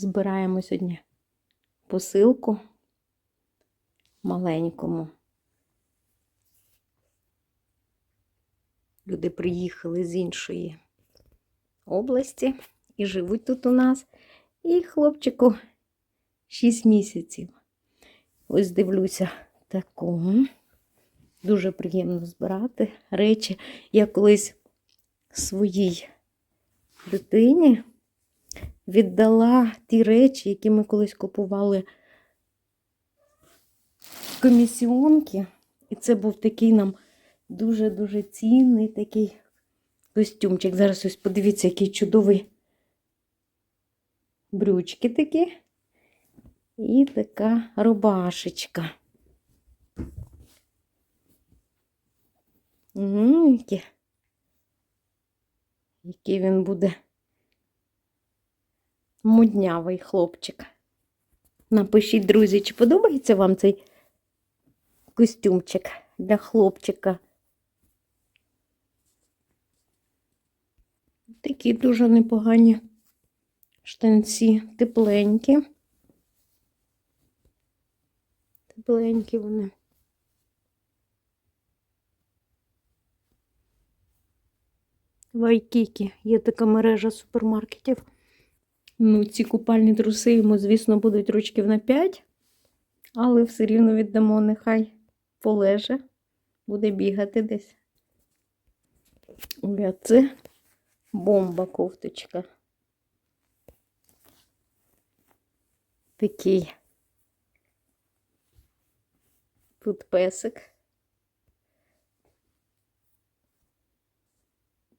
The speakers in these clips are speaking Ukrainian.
Збираємо сьогодні посилку маленькому. Люди приїхали з іншої області і живуть тут у нас. І хлопчику 6 місяців. Ось дивлюся такого. Дуже приємно збирати речі. Я колись своїй дитині віддала ті речі, які ми колись купували в комісіонки. І це був такий нам дуже-дуже цінний такий костюмчик. Зараз ось подивіться, який чудовий брючки такі. І така рубашечка. Угу, які. Який він буде муднявий хлопчик. Напишіть, друзі, чи подобається вам цей костюмчик для хлопчика? Такі дуже непогані штанці, тепленькі. Тепленькі вони. Вайкікі. Є така мережа супермаркетів. Ну, ці купальні труси йому, звісно, будуть ручків на 5, але все рівно віддамо, нехай полеже, буде бігати десь. А це бомба кофточка. Такий. Тут песик.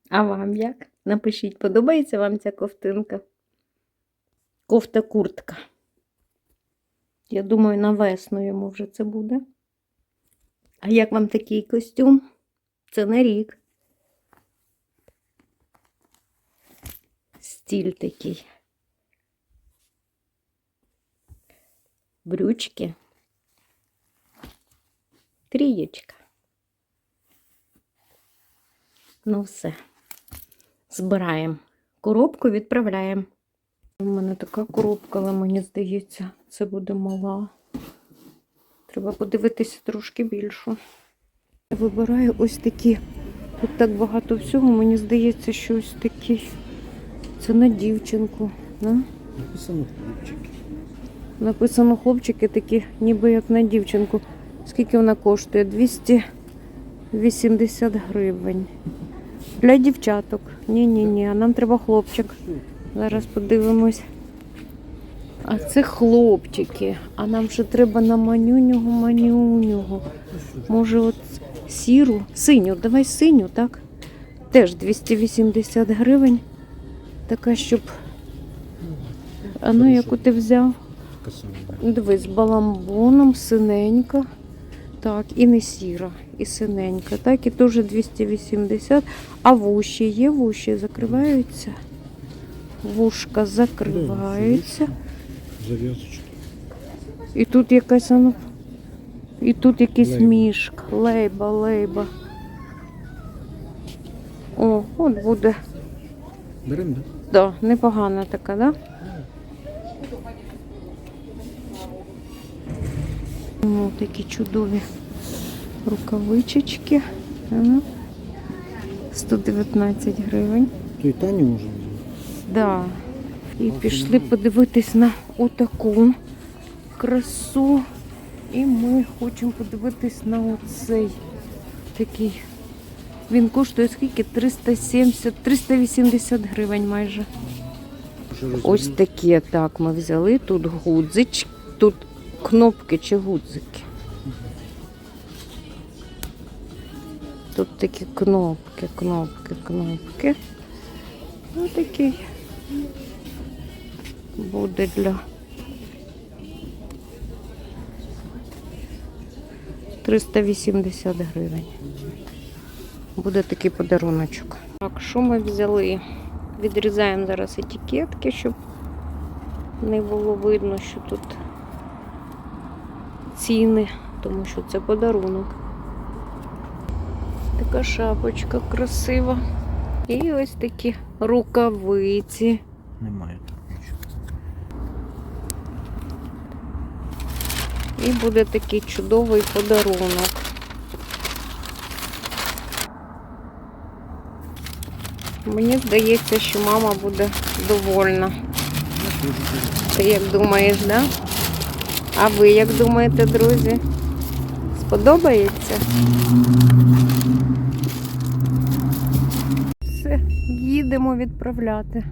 А вам як? Напишіть, подобається вам ця ковтинка? Кофта-куртка. Я думаю, на весну йому вже це буде. А як вам такий костюм? Це на рік. Стіль такий. Брючки. Трієчка. Ну все. Збираємо. Коробку відправляємо. У мене така коробка, але мені здається, це буде мала. Треба подивитися трошки більшу. Я вибираю ось такі. Тут так багато всього, мені здається, що ось такі. Це на дівчинку. Да? Написано хлопчики. Написано хлопчики такі, ніби як на дівчинку. Скільки вона коштує? 280 гривень. Для дівчаток. Ні-ні-ні, а нам треба хлопчик. Зараз подивимось. А це хлопчики. А нам ще треба на манюнього, манюнього. Може, от сіру, синю, давай синю, так? Теж 280 гривень. Така, щоб. А ну, яку ти взяв? Дивись, з баламбоном, синенька. Так, і не сіра, і синенька. Так, і теж 280. А вуші є, вуші закриваються. Вушка закриваються. Зав'язочки. І тут якась ну, і тут якийсь мішк. Лейба, лейба. О, от буде. Беремо, да? Да, непогана така, да? О, такі чудові рукавичечки. 119 гривень. То і Таню може. Да. І пішли подивитись на отаку красу. І ми хочемо подивитись на оцей такий. Він коштує скільки? 370, 380 гривень майже. Ось такі так ми взяли. Тут гудзич, тут кнопки чи гудзики. Тут такі кнопки, кнопки, кнопки. Ось такий буде для 380 гривень. Буде такий подаруночок. Так, що ми взяли? Відрізаємо зараз етикетки, щоб не було видно, що тут ціни, тому що це подарунок. Така шапочка красива. І ось такі рукавиці. Немає тут нічого. І буде такий чудовий подарунок. Мені здається, що мама буде довольна. Ти як думаєш, да? А ви як думаєте, друзі? Сподобається? Їдемо відправляти.